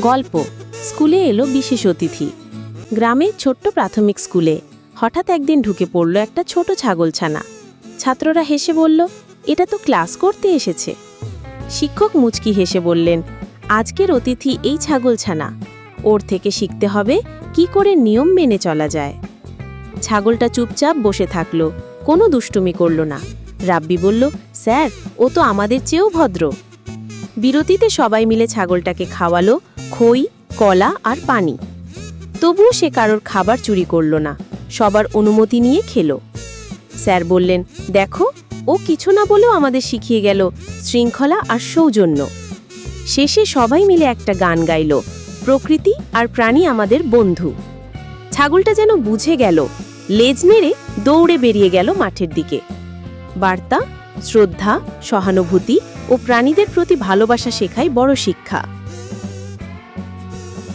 গল্প। স্কুলে এলো বিশেষ অতিথি। গ্রামের ছোট্ট প্রাথমিক স্কুলে হঠাৎ একদিন ঢুকে পড়ল একটা ছোট ছাগলছানা। ছাত্ররা হেসে বলল, এটা তো ক্লাস করতে এসেছে। শিক্ষক মুচকি হেসে বললেন, আজকের অতিথি এই ছাগলছানা। ওর থেকে শিখতে হবে কি করে নিয়ম মেনে চলা যায়। ছাগলটা চুপচাপ বসে থাকল, কোনো দুষ্টুমি করল না। রাব্বি বলল, স্যার, ও তো আমাদের চেয়েও ভদ্র। বিরতিতে সবাই মিলে ছাগলটাকে খাওয়ালো, খই, কলা আর পানি। তবুও সে কারোর খাবার চুরি করল না, সবার অনুমতি নিয়ে খেলো। স্যার বললেন, দেখো, ও কিছু না বলেও আমাদের শিখিয়ে গেল শৃঙ্খলা আর সৌজন্য। শেষে সবাই মিলে একটা গান গাইল, প্রকৃতি আর প্রাণী আমাদের বন্ধু। ছাগলটা যেন বুঝে গেল, লেজ নেড়ে দৌড়ে বেরিয়ে গেল মাঠের দিকে। বার্তা, শ্রদ্ধা, সহানুভূতি ও প্রাণীদের প্রতি ভালোবাসা শেখাই বড় শিক্ষা।